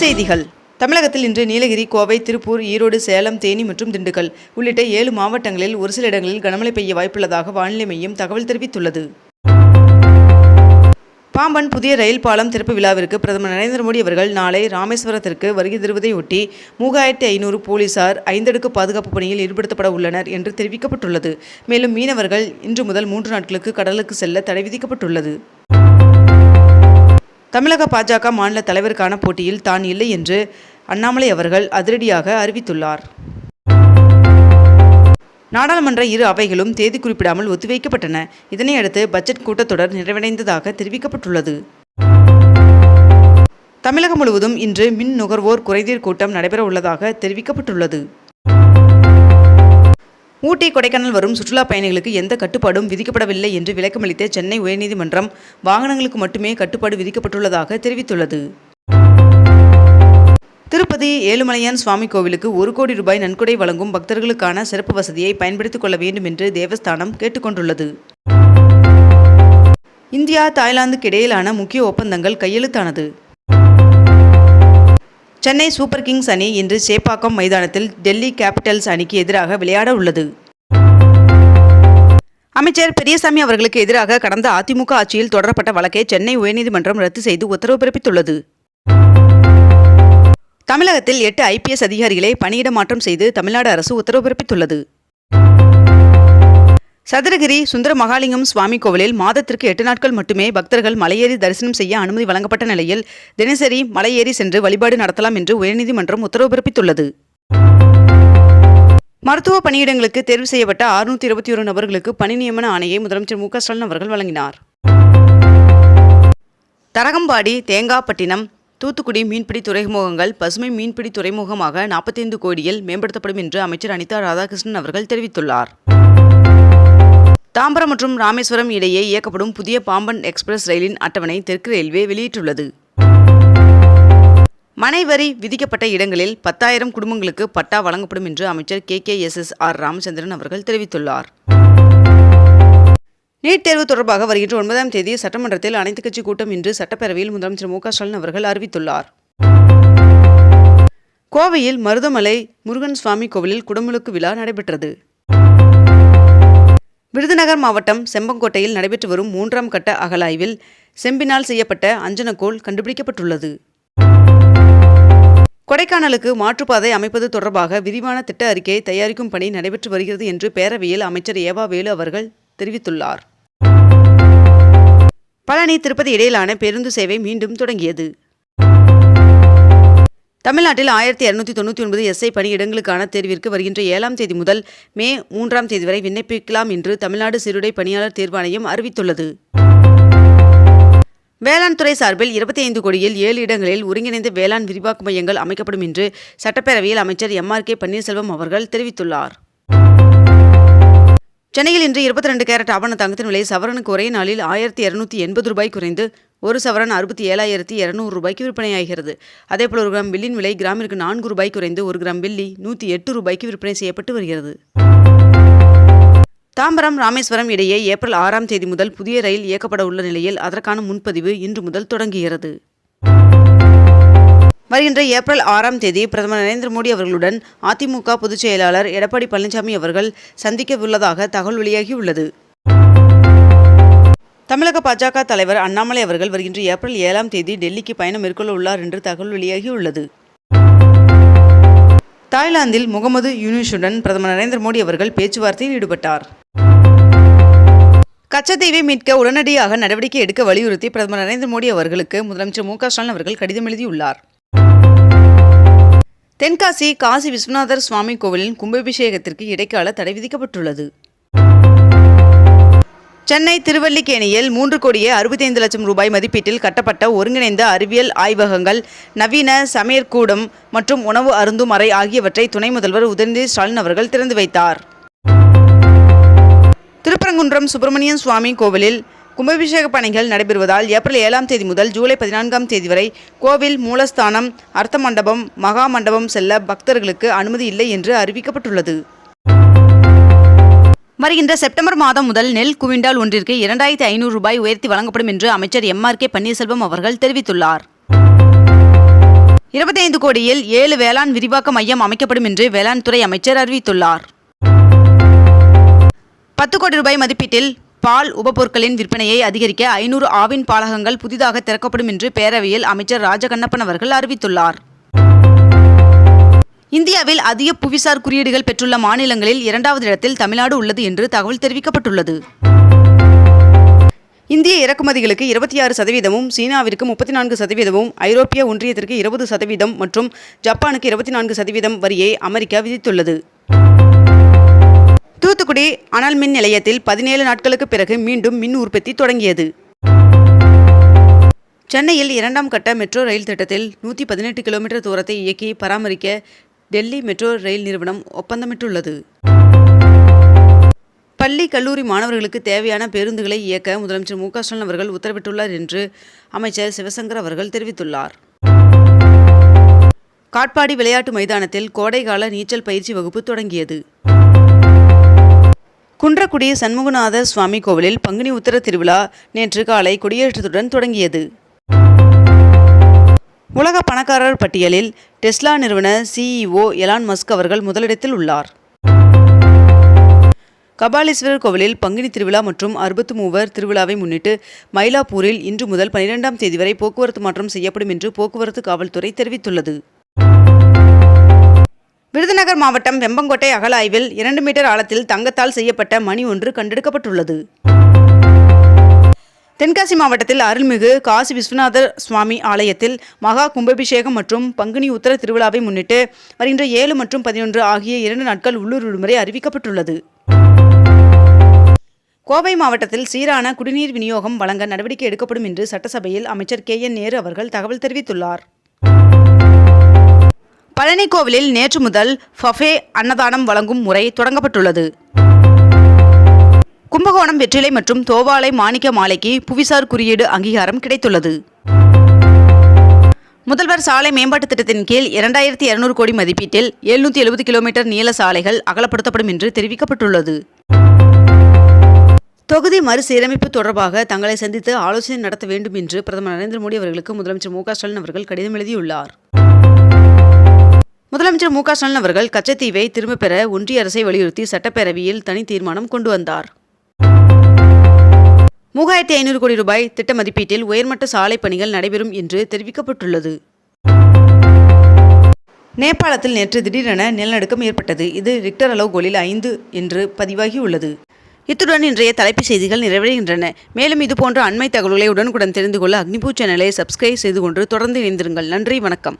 செய்திகள். தமிழகத்தில் இன்று நீலகிரி கோவை திருப்பூர் ஈரோடு சேலம் தேனி மற்றும் திண்டுக்கல் உள்ளிட்ட ஏழு மாவட்டங்களில் ஒரு சில இடங்களில் கனமழை பெய்ய வாய்ப்புள்ளதாக வானிலை மையம் தகவல் தெரிவித்துள்ளது. பாம்பன் புதிய ரயில் பாலம் திறப்பு விழாவிற்கு பிரதமர் நரேந்திர மோடி அவர்கள் நாளை ராமேஸ்வரத்திற்கு வருகை தருவதையொட்டி மூவாயிரத்தி ஐநூறு போலீசார் ஐந்தடுக்கு பாதுகாப்பு பணியில் ஈடுபடுத்தப்பட உள்ளனர் என்று தெரிவிக்கப்பட்டுள்ளது. மேலும் மீனவர்கள் இன்று முதல் மூன்று நாட்களுக்கு கடலுக்கு செல்ல தடை விதிக்கப்பட்டுள்ளது. தமிழக பாஜக மாநில தலைவருக்கான போட்டியில் தான் இல்லை என்று அண்ணாமலை அவர்கள் அதிரடியாக அறிவித்துள்ளார். நாடாளுமன்ற இரு அவைகளும் தேதி குறிப்பிடாமல் ஒத்திவைக்கப்பட்டன. இதனையடுத்து பட்ஜெட் கூட்டத்தொடர் நிறைவடைந்ததாக தெரிவிக்கப்பட்டுள்ளது. தமிழகம் முழுவதும் இன்று மின் நுகர்வோர் குறைதீர் கூட்டம் நடைபெற உள்ளதாக தெரிவிக்கப்பட்டுள்ளது. ஊட்டி கொடைக்கானல் வரும் சுற்றுலா பயணிகளுக்கு எந்த கட்டுப்பாடும் விதிக்கப்படவில்லை என்று விளக்கமளித்த சென்னை உயர்நீதிமன்றம் வாகனங்களுக்கு மட்டுமே கட்டுப்பாடு விதிக்கப்பட்டுள்ளதாக தெரிவித்துள்ளது. திருப்பதி ஏழுமலையான் சுவாமி கோவிலுக்கு ஒரு கோடி ரூபாய் நன்கொடை வழங்கும் பக்தர்களுக்கான சிறப்பு வசதியை பயன்படுத்திக் கொள்ள வேண்டும் என்று தேவஸ்தானம் கேட்டுக்கொண்டுள்ளது. இந்தியா தாய்லாந்துக்கு இடையிலான முக்கிய ஒப்பந்தங்கள் கையெழுத்தானது. சென்னை சூப்பர் கிங்ஸ் அணி இன்று சேப்பாக்கம் மைதானத்தில் டெல்லி கேபிட்டல்ஸ் அணிக்கு எதிராக விளையாட உள்ளது. அமைச்சர் பெரியசாமி அவர்களுக்கு எதிராக கடந்த அதிமுக ஆட்சியில் தொடரப்பட்ட வழக்கை சென்னை உயர்நீதிமன்றம் ரத்து செய்து உத்தரவு பிறப்பித்துள்ளது. தமிழகத்தில் எட்டு ஐபிஎஸ் அதிகாரிகளை பணியிட மாற்றம் செய்து தமிழ்நாடு அரசு உத்தரவு பிறப்பித்துள்ளது. சதுரகிரி சுந்தர மகாலிங்கம் சுவாமி கோவிலில் மாதத்திற்கு எட்டு நாட்கள் மட்டுமே பக்தர்கள் மலையேறி தரிசனம் செய்ய அனுமதி வழங்கப்பட்ட நிலையில் தினசரி மலையேறி சென்று வழிபாடு நடத்தலாம் என்று உயர்நீதிமன்றம் உத்தரவு பிறப்பித்துள்ளது. மருத்துவ பணியிடங்களுக்கு தேர்வு செய்யப்பட்ட அறுநூத்தி இருபத்தி ஒரு நபர்களுக்கு பணி நியமன ஆணையை முதலமைச்சர் மு ஸ்டாலின் அவர்கள் வழங்கினார். தரகம்பாடி தேங்காப்பட்டினம் தூத்துக்குடி மீன்பிடி துறைமுகங்கள் பசுமை மீன்பிடி துறைமுகமாக நாற்பத்தைந்து கோடியில் மேம்படுத்தப்படும் என்று அமைச்சர் அனிதா ராதாகிருஷ்ணன் அவர்கள் தெரிவித்துள்ளார். தாம்பரம் மற்றும் ராமேஸ்வரம் இடையே இயக்கப்படும் புதிய பாம்பன் எக்ஸ்பிரஸ் ரயிலின் அட்டவணை தெற்கு ரயில்வே வெளியிட்டுள்ளது. மனை வரி விதிக்கப்பட்ட இடங்களில் பத்தாயிரம் குடும்பங்களுக்கு பட்டா வழங்கப்படும் என்று அமைச்சர் K. K. S. S. R. Ramachandran அவர்கள் தெரிவித்துள்ளார். நீட் தேர்வு தொடர்பாக வருகின்ற ஒன்பதாம் தேதி சட்டமன்றத்தில் அனைத்துக் கட்சி கூட்டம் இன்று சட்டப்பேரவையில் முதலமைச்சர் மு க ஸ்டாலின் அவர்கள் அறிவித்துள்ளார். கோவையில் மருதமலை முருகன் சுவாமி கோவிலில் குடமுழுக்கு விழா நடைபெற்றது. விருதுநகர் மாவட்டம் செம்பங்கோட்டையில் நடைபெற்று வரும் மூன்றாம் கட்ட அகலாய்வில் செம்பினால் செய்யப்பட்ட அஞ்சனக்கோள் கண்டுபிடிக்கப்பட்டுள்ளது. கொடைக்கானலுக்கு மாற்றுப்பாதை அமைப்பது தொடர்பாக விரிவான திட்ட அறிக்கை தயாரிக்கும் பணி நடைபெற்று வருகிறது என்று பேரவையில் அமைச்சர் ஏவா வேலு அவர்கள் தெரிவித்துள்ளார். பழனி திருப்பதி இடையிலான பேருந்து சேவை மீண்டும் தொடங்கியது. தமிழ்நாட்டில் ஆயிரத்தி இரநூத்தி தொண்ணூற்றி ஒன்பது எஸ்ஐ பணியிடங்களுக்கான தேர்விற்கு வருகின்ற ஏழாம் தேதி முதல் மே மூன்றாம் தேதி வரை விண்ணப்பிக்கலாம் என்று தமிழ்நாடு சீருடை பணியாளர் தேர்வாணையம் அறிவித்துள்ளது. வேளாண் துறை சார்பில் இருபத்தி ஐந்து கோடியில் ஏழு இடங்களில் ஒருங்கிணைந்த வேளாண் விரிவாக்க மையங்கள் அமைக்கப்படும் என்று சட்டப்பேரவையில் அமைச்சர் எம் ஆர் கே பன்னீர்செல்வம் அவர்கள் தெரிவித்துள்ளார். சென்னையில் இன்று இருபத்தி ரெண்டு கேரட் ஆவண தங்கத்தின் விலை சவரனுக்கு ஒரே நாளில் ஆயிரத்தி இருநூத்தி எண்பது ரூபாய் குறைந்து ஒரு சவரன் அறுபத்தி ஏழாயிரத்தி இருநூறு ரூபாய்க்கு விற்பனையாகிறது. அதேபோல் ஒரு கிராம் வெள்ளியின் விலை கிராமிற்கு நான்கு ரூபாய் குறைந்து ஒரு கிராம் வெள்ளி நூற்றி எட்டு ரூபாய்க்கு விற்பனை செய்யப்பட்டு வருகிறது. தாம்பரம் ராமேஸ்வரம் இடையே ஏப்ரல் ஆறாம் தேதி முதல் புதிய ரயில் இயக்கப்பட உள்ள நிலையில் அதற்கான முன்பதிவு இன்று முதல் தொடங்குகிறது. வருகின்ற ஏப்ரல் ஆறாம் தேதி பிரதமர் நரேந்திர மோடி அவர்களுடன் அதிமுக பொதுச் செயலாளர் எடப்பாடி பழனிசாமி அவர்கள் சந்திக்க உள்ளதாக தகவல் வெளியாகியுள்ளது. தமிழக பாஜக தலைவர் அண்ணாமலை அவர்கள் வருகின்ற ஏப்ரல் ஏழாம் தேதி டெல்லிக்கு பயணம் மேற்கொள்ள உள்ளார் என்று தகவல் வெளியாகியுள்ளது. தாய்லாந்தில் முகமது யூனிஷுடன் பிரதமர் நரேந்திர மோடி அவர்கள் பேச்சுவார்த்தையில் ஈடுபட்டார். கச்சத்தீவை மீட்க உடனடியாக நடவடிக்கை எடுக்க வலியுறுத்தி பிரதமர் நரேந்திர மோடி அவர்களுக்கு முதலமைச்சர் மு ஸ்டாலின் அவர்கள் கடிதம் எழுதியுள்ளார். தென்காசி காசி விஸ்வநாதர் சுவாமி கோவிலின் கும்பாபிஷேகத்திற்கு இடைக்கால தடை விதிக்கப்பட்டுள்ளது. சென்னை திருவல்லிக்கேணியில் மூன்று கோடியே அறுபத்தைந்து லட்சம் ரூபாய் மதிப்பீட்டில் கட்டப்பட்ட ஒருங்கிணைந்த அறிவியல் ஆய்வகங்கள் நவீன சமையற்கூடம் மற்றும் உணவு அருந்தும் அறை ஆகியவற்றை துணை முதல்வர் உதயநிதி ஸ்டாலின் அவர்கள் திறந்து வைத்தார். திருப்பரங்குன்றம் சுப்பிரமணியன் சுவாமி கோவிலில் கும்பாபிஷேக பணிகள் நடைபெறுவதால் ஏப்ரல் ஏழாம் தேதி முதல் ஜூலை பதினான்காம் தேதி வரை கோவில் மூலஸ்தானம் அர்த்த மண்டபம் மகா மண்டபம் செல்ல பக்தர்களுக்கு அனுமதி இல்லை என்று அறிவிக்கப்பட்டுள்ளது. வருகின்ற செப்டம்பர் மாதம் முதல் நெல் குவிண்டால் ஒன்றிற்கு இரண்டாயிரத்தி ஐநூறு ரூபாய் உயர்த்தி வழங்கப்படும் என்று அமைச்சர் எம் ஆர் கே பன்னீர்செல்வம் அவர்கள் தெரிவித்துள்ளார். இருபத்தைந்து கோடியில் ஏழு வேளாண் விரிவாக்க மையம் அமைக்கப்படும் என்று வேளாண் துறை அமைச்சர் அறிவித்துள்ளார். பத்து கோடி ரூபாய் மதிப்பீட்டில் பால் உபபொருட்களின் விற்பனையை அதிகரிக்க ஐநூறு ஆவின் பாலகங்கள் புதிதாக திறக்கப்படும் என்று பேரவையில் அமைச்சர் ராஜகண்ணப்பன் அவர்கள் அறிவித்துள்ளார். இந்தியாவில் அதிக புவிசார் குறியீடுகள் பெற்றுள்ள மாநிலங்களில் இரண்டாவது இடத்தில் தமிழ்நாடு உள்ளது என்று தகவல் தெரிவிக்கப்பட்டுள்ளது. இந்திய இறக்குமதிகளுக்கு இருபத்தி ஆறு சதவீதமும் சீனாவிற்கு முப்பத்தி நான்கு சதவீதமும் ஐரோப்பிய ஒன்றியத்திற்கு இருபது சதவீதம் மற்றும் ஜப்பானுக்கு இருபத்தி நான்கு சதவீதம் வரியை அமெரிக்கா விதித்துள்ளது. தூத்துக்குடி அனல் மின் நிலையத்தில் பதினேழு நாட்களுக்கு பிறகு மீண்டும் மின் உற்பத்தி தொடங்கியது. சென்னையில் இரண்டாம் கட்ட மெட்ரோ ரயில் திட்டத்தில் நூற்றி பதினெட்டு கிலோமீட்டர் தூரத்தை இயக்கி பராமரிக்க டெல்லி மெட்ரோ ரயில் நிறுவனம் ஒப்பந்தமிட்டுள்ளது. பள்ளி கல்லூரி மாணவர்களுக்கு தேவையான பேருந்துகளை இயக்க முதலமைச்சர் மு க ஸ்டாலின் அவர்கள் உத்தரவிட்டுள்ளார் என்று அமைச்சர் சிவசங்கர் அவர்கள் தெரிவித்துள்ளார். காட்பாடி விளையாட்டு மைதானத்தில் கோடைகால நீச்சல் பயிற்சி வகுப்பு தொடங்கியது. குன்றக்குடி சண்முகநாத சுவாமி கோவிலில் பங்குனி உத்தர திருவிழா நேற்று காலை கொடியேற்றத்துடன் தொடங்கியது. உலக பணக்காரர் பட்டியலில் டெஸ்லா நிறுவன சிஇஓ எலான் மஸ்க் அவர்கள் முதலிடத்தில் உள்ளார். கபாலீஸ்வரர் கோவிலில் பங்குனி திருவிழா மற்றும் அறுபத்து மூவர் திருவிழாவை முன்னிட்டு மயிலாப்பூரில் இன்று முதல் பனிரெண்டாம் தேதி வரை போக்குவரத்து மாற்றம் செய்யப்படும் என்று போக்குவரத்து காவல்துறை தெரிவித்துள்ளது. விருதுநகர் மாவட்டம் வெம்பங்கோட்டை அகலாய்வில் இரண்டு மீட்டர் ஆழத்தில் தங்கத்தால் செய்யப்பட்ட மணி ஒன்று கண்டெடுக்கப்பட்டுள்ளது. தென்காசி மாவட்டத்தில் அருள்மிகு காசி விஸ்வநாதர் சுவாமி ஆலயத்தில் மகா கும்பாபிஷேகம் மற்றும் பங்குனி உத்தர திருவிழாவை முன்னிட்டு வருகின்ற ஏழு மற்றும் பதினொன்று ஆகிய இரண்டு நாட்கள் உள்ளூர் விடுமுறை அறிவிக்கப்பட்டுள்ளது. கோவை மாவட்டத்தில் சீரான குடிநீர் விநியோகம் வழங்க நடவடிக்கை எடுக்கப்படும் என்று சட்டசபையில் அமைச்சர் கே என் நேரு அவர்கள் தகவல் தெரிவித்துள்ளார். பழனி கோவிலில் நேற்று முதல் ஃபஃபே அன்னதானம் வழங்கும் முறை தொடங்கப்பட்டுள்ளது. கும்பகோணம் வெற்றிலை மற்றும் தோவாளை மாணிக்க மாலைக்கு புவிசார் குறியீடு அங்கீகாரம் கிடைத்துள்ளது. முதல்வர் சாலை மேம்பாட்டுத் திட்டத்தின் கீழ் இரண்டாயிரத்தி இருநூறு கோடி மதிப்பீட்டில் எழுநூற்றி எழுபது கிலோமீட்டர் நீள சாலைகள் அகலப்படுத்தப்படும் என்று தெரிவிக்கப்பட்டுள்ளது. தொகுதி மறுசீரமைப்பு தொடர்பாக தங்களை சந்தித்து ஆலோசனை நடத்த வேண்டும் என்று பிரதமர் நரேந்திர மோடி அவர்களுக்கு முதலமைச்சர் மு ஸ்டாலின் அவர்கள் கடிதம் எழுதியுள்ளார். முதலமைச்சர் மு ஸ்டாலின் அவர்கள் கச்சத்தீவை திரும்பப் பெற ஒன்றிய அரசை வலியுறுத்தி சட்டப்பேரவையில் தனி தீர்மானம் கொண்டு வந்தார். மூவாயிரத்தி ஐநூறு கோடி ரூபாய் திட்ட மதிப்பீட்டில் உயர்மட்ட சாலை பணிகள் நடைபெறும் என்று தெரிவிக்கப்பட்டுள்ளது. நேபாளத்தில் நேற்று திடீரென நிலநடுக்கம் ஏற்பட்டது. இது ரிக்டர் அளவுகோலில் ஐந்து என்று பதிவாகியுள்ளது. இத்துடன் இன்றைய தலைப்புச் செய்திகள் நிறைவடைகின்றன. மேலும் இதுபோன்ற அண்மை தகவல்களை உடனுக்குடன் தெரிந்து கொள்ள அக்னிபூ சேனலை சப்ஸ்கிரைப் செய்து கொண்டு தொடர்ந்து இணைந்திருங்கள். நன்றி வணக்கம்.